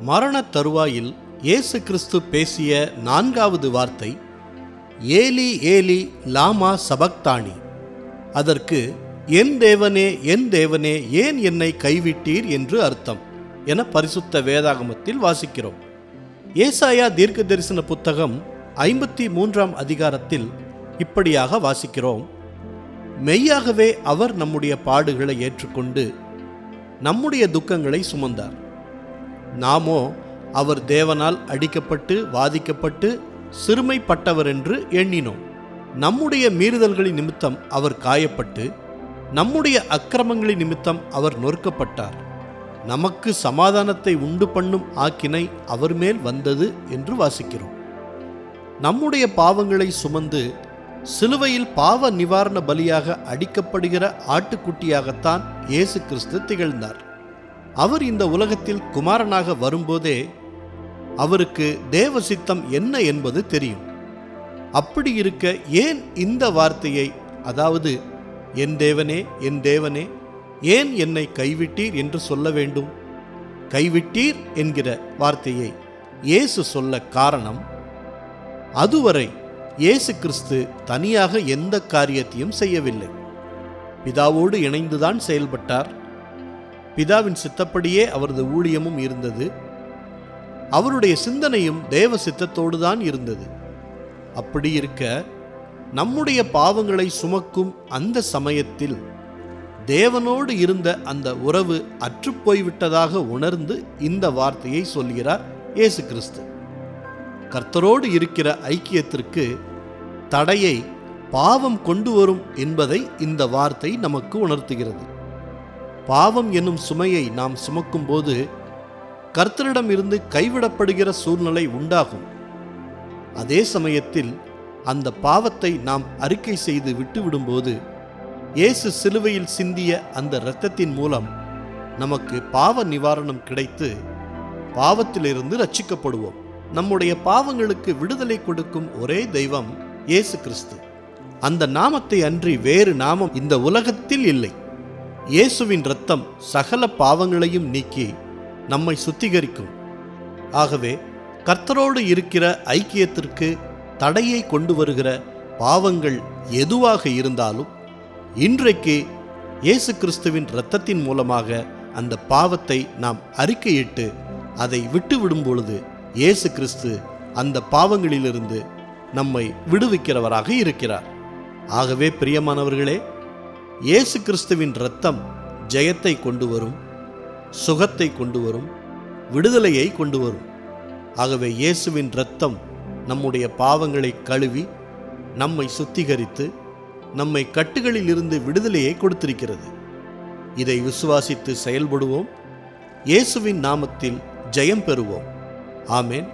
மரணத் தருவாயில் இயேசு கிறிஸ்து பேசிய நான்காவது வார்த்தை ஏலி ஏலி லாமா சபக்தானி. அதற்கு என் தேவனே என் தேவனே ஏன் என்னை கைவிட்டீர்? என்று அர்த்தம் என பரிசுத்த வேதாகமத்தில் வாசிக்கிறோம். ஏசாயா தீர்க்க தரிசன புத்தகம் ஐம்பத்தி மூன்றாம் அதிகாரத்தில் இப்படியாக வாசிக்கிறோம். மெய்யாகவே அவர் நம்முடைய பாடுகளை ஏற்றுக்கொண்டு நம்முடைய துக்கங்களை சுமந்தார். நாமோ அவர் தேவனால் அடிக்கப்பட்டு வாதிக்கப்பட்டு சிறுமைப்பட்டவர் என்று எண்ணினோம். நம்முடைய மீறுதல்களின் நிமித்தம் அவர் காயப்பட்டு நம்முடைய அக்கிரமங்களின் நிமித்தம் அவர் நொறுக்கப்பட்டார். நமக்கு சமாதானத்தை உண்டு பண்ணும் ஆக்கினை அவர் மேல் வந்தது என்று வாசிக்கிறோம். நம்முடைய பாவங்களை சுமந்து சிலுவையில் பாவ நிவாரண பலியாக அடிக்கப்படுகிற ஆட்டுக்குட்டியாகத்தான் இயேசு கிறிஸ்து திகழ்ந்தார். அவர் இந்த உலகத்தில் குமாரனாக வரும்போதே அவருக்கு தேவ சித்தம் என்ன என்பது தெரியும். அப்படி இருக்க ஏன் இந்த வார்த்தையை அதாவது என் தேவனே என் தேவனே ஏன் என்னை கைவிட்டீர் என்று சொல்ல வேண்டும்? கைவிட்டீர் என்கிற வார்த்தையை இயேசு சொல்ல காரணம் அதுவரை இயேசு கிறிஸ்து தனியாக எந்த காரியத்தையும் செய்யவில்லை. பிதாவோடு இணைந்துதான் செயல்பட்டார். பிதாவின் சித்தப்படியே அவரது ஊழியமும் இருந்தது. அவருடைய சிந்தனையும் தேவ சித்தத்தோடு தான் இருந்தது. அப்படி இருக்க நம்முடைய பாவங்களை சுமக்கும் அந்த சமயத்தில் தேவனோடு இருந்த அந்த உறவு அற்றுப்போய்விட்டதாக உணர்ந்து இந்த வார்த்தையை சொல்கிறார் இயேசு கிறிஸ்து கர்த்தரோடு இருக்கிற ஐக்கியத்திற்கு தடையை பாவம் கொண்டு வரும் என்பதை இந்த வார்த்தை நமக்கு உணர்த்துகிறது. பாவம் என்னும் சுமையை நாம் சுமக்கும்போது கர்த்தரிடம் இருந்து கைவிடப்படுகிற சூழ்நிலை உண்டாகும். அதே சமயத்தில் அந்த பாவத்தை நாம் அறிக்கை செய்து விட்டுவிடும்போது இயேசு சிலுவையில் சிந்திய அந்த இரத்தத்தின் மூலம் நமக்கு பாவ நிவாரணம் கிடைத்து பாவத்திலிருந்து ரட்சிக்கப்படுவோம் நம்முடைய பாவங்களுக்கு விடுதலை கொடுக்கும் ஒரே தெய்வம் இயேசு கிறிஸ்து. அந்த நாமத்தை அன்றி வேறு நாமம் இந்த உலகத்தில் இல்லை. இயேசுவின் இரத்தம் சகல பாவங்களையும் நீக்கி நம்மை சுத்திகரிக்கும். ஆகவே கர்த்தரோடு இருக்கிற ஐக்கியத்திற்கு தடையை கொண்டு வருகிற பாவங்கள் எதுவாக இருந்தாலும் இன்றைக்கு இயேசு கிறிஸ்துவின் இரத்தத்தின் மூலமாக அந்த பாவத்தை நாம் அறிக்கையிட்டு அதை விட்டுவிடும் பொழுது இயேசு கிறிஸ்து அந்த பாவங்களிலிருந்து நம்மை விடுவிக்கிறவராக இருக்கிறார். ஆகவே பிரியமானவர்களே இயேசு கிறிஸ்துவின் இரத்தம் ஜெயத்தை கொண்டு வரும் சுகத்தை கொண்டு வரும் விடுதலையை கொண்டு வரும் ஆகவே இயேசுவின் இரத்தம் நம்முடைய பாவங்களை கழுவி நம்மை சுத்திகரித்து நம்மை கட்டுகளில் இருந்து விடுதலையை கொடுத்திருக்கிறது. இதை விசுவாசித்து செயல்படுவோம். இயேசுவின் நாமத்தில் ஜெயம் பெறுவோம். ஆமேன்.